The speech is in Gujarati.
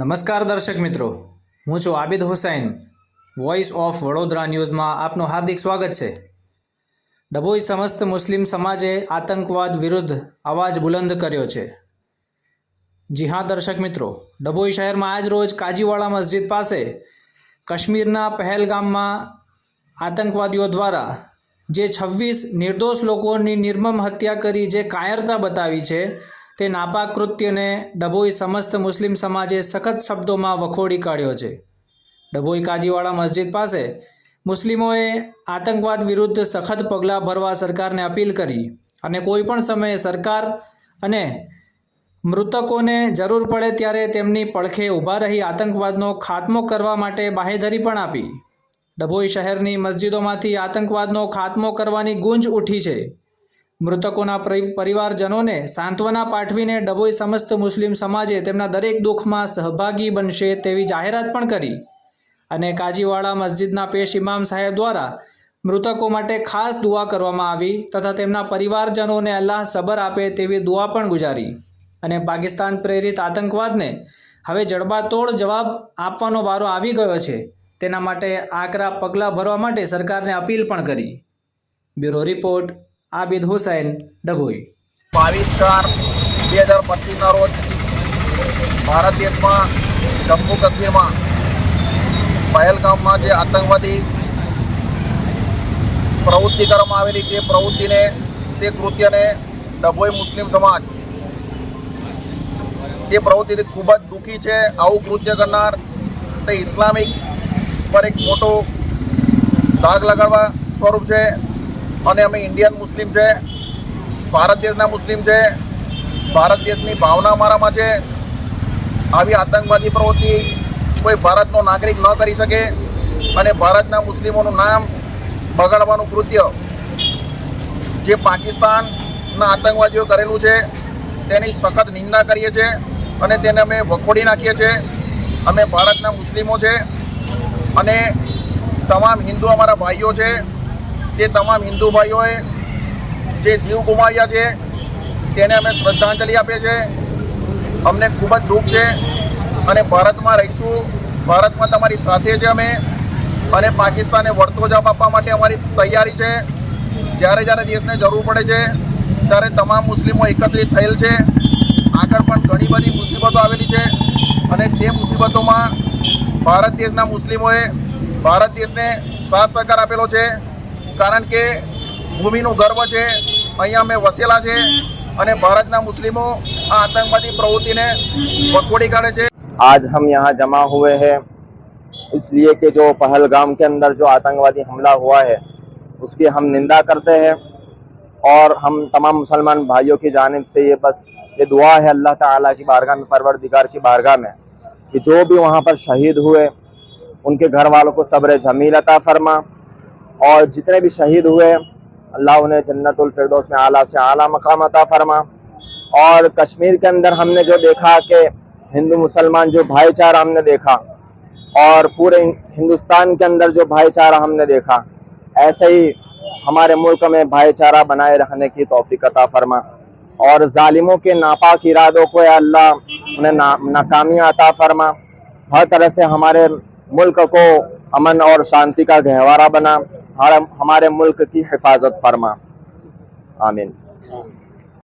નમસ્કાર દર્શક મિત્રો, હું છું આબિદ હુસૈન વોઇસ ઓફ વડોદરા ન્યૂઝમાં આપનું હાર્દિક સ્વાગત છે. ડભોઈ સમસ્ત મુસ્લિમ સમાજે આતંકવાદ વિરુદ્ધ અવાજ બુલંદ કર્યો છે. જી હા દર્શક મિત્રો, ડભોઈ શહેરમાં આજ રોજ કાજીવાળા મસ્જિદ પાસે કાશ્મીરના પહેલગામમાં આતંકવાદીઓ દ્વારા જે છવ્વીસ નિર્દોષ લોકોની નિર્મમ હત્યા કરી જે કાયરતા બતાવી છે તે નાપાક કૃત્યને ડભોઈ સમસ્ત મુસ્લિમ સમાજે સખત શબ્દોમાં વખોડી કાઢ્યો છે. ડભોઈ કાજીવાડા મસ્જિદ પાસે મુસ્લિમોએ આતંકવાદ વિરુદ્ધ સખત પગલાં ભરવા સરકારને અપીલ કરી અને કોઈપણ સમયે સરકાર અને મૃતકોને જરૂર પડે ત્યારે તેમની પડખે ઊભા રહી આતંકવાદનો ખાત્મો કરવા માટે બાહેધરી પણ આપી. ડભોઈ શહેરની મસ્જિદોમાંથી આતંકવાદનો ખાત્મો કરવાની ગુંજ ઉઠી છે. મૃતકોના પરિવારજનોને સાંત્વના પાઠવીને ડભોઈ સમસ્ત મુસ્લિમ સમાજે તેમના દરેક દુઃખમાં સહભાગી બનશે તેવી જાહેરાત પણ કરી. અને કાજીવાડા મસ્જિદના પેશ ઇમામ સાહેબ દ્વારા મૃતકો માટે ખાસ દુઆ કરવામાં આવી તથા તેમના પરિવારજનોને અલ્લાહ સબર આપે તેવી દુઆ પણ ગુજારી. અને પાકિસ્તાન પ્રેરિત આતંકવાદને હવે જડબાતોડ જવાબ આપવાનો વારો આવી ગયો છે. તેના માટે આકરા પગલાં ભરવા માટે સરકારને અપીલ પણ કરી. Bureau report Abid Hussain, Dabhoi. બાવીસ ચાર બે હજાર પચીસના રોજ ભારત દેશમાં જમ્મુ કાશ્મીરમાં પહેલગામમાં જે આતંકવાદી પ્રવૃત્તિ કરવામાં આવેલી તે પ્રવૃત્તિને તે કૃત્યને ડભોઈ મુસ્લિમ સમાજ તે પ્રવૃત્તિથી ખૂબ જ દુઃખી છે. આવું કૃત્ય કરનાર તે ઇસ્લામિક પર એક મોટો દાગ લગાડવા સ્વરૂપ છે. અને અમે ઇન્ડિયન મુસ્લિમ છે, ભારત દેશના મુસ્લિમ છે, ભારત દેશની ભાવના અમારામાં છે. આવી આતંકવાદી પ્રવૃત્તિ કોઈ ભારતનો નાગરિક ન કરી શકે અને ભારતના મુસ્લિમોનું નામ બગાડવાનું કૃત્ય. જે પાકિસ્તાનના આતંકવાદીઓ કરેલું છે, તેની સખત નિંદા કરીએ છીએ અને તેને અમે વખોડી નાખીએ છીએ. અમે ભારતના મુસ્લિમો છે અને તમામ હિન્દુ અમારા ભાઈઓ છે. તે તમામ હિન્દુ ભાઈઓએ જે જીવ ગુમાવ્યા છે, તેને અમે શ્રદ્ધાંજલિ આપીએ છીએ. અમને ખૂબ જ દુઃખ છે અને ભારતમાં રહીશું. ભારતમાં તમારી સાથે છે અમે અને પાકિસ્તાને વળતો જવાબ આપવા માટે અમારી તૈયારી છે. જ્યારે જ્યારે દેશને જરૂર પડે છે, ત્યારે તમામ મુસ્લિમો એકત્રિત થયેલ છે. આગળ પણ ઘણી બધી મુસીબતો આવેલી છે અને તે મુસીબતોમાં ભારત દેશના મુસ્લિમોએ ભારત દેશને સાથ સહકાર આપેલો છે. કારણ કે ભૂમિનું ગર્વ છે અહીંયા અમે વસેલા છે અને ભારતના મુસ્લિમો આ આતંકવાદી પ્રવૃત્તિને વખોડી કાઢે છે आज हम यहाँ जमा हुए हैं इसलिए कि जो पहलगाम के अंदर जो आतंकवादी हमला हुआ है उसकी हम निंदा करते हैं और हम तमाम मुसलमान भाइयों की जानिब से ये बस ये दुआ है अल्लाह ताला की बारगाह में परवरदिगार की बारगाह में कि जो भी वहाँ पर शहीद हुए उनके घर वालों को सब्र जमील अता फरमा और जितने भी शहीद हुए अल्लाह उन्हें जन्नतुल फिरदौस में आला से आला मकाम अता फरमा। और कश्मीर के अंदर हमने जो देखा कि हिंदू मुसलमान जो भाईचारा हमने देखा और पूरे हिंदुस्तान के अंदर जो भाईचारा हमने देखा ऐसे ही हमारे मुल्क में भाईचारा बनाए रहने की तौफीक अता फरमा। और जालिमों के नापाक इरादों को अल्लाह उन्हें ना, नाकामी अता फरमा। हर तरह से हमारे मुल्क को अमन और शांति का गहवारा बना। हमारे मुल्क की हिफाजत फरमा आमीन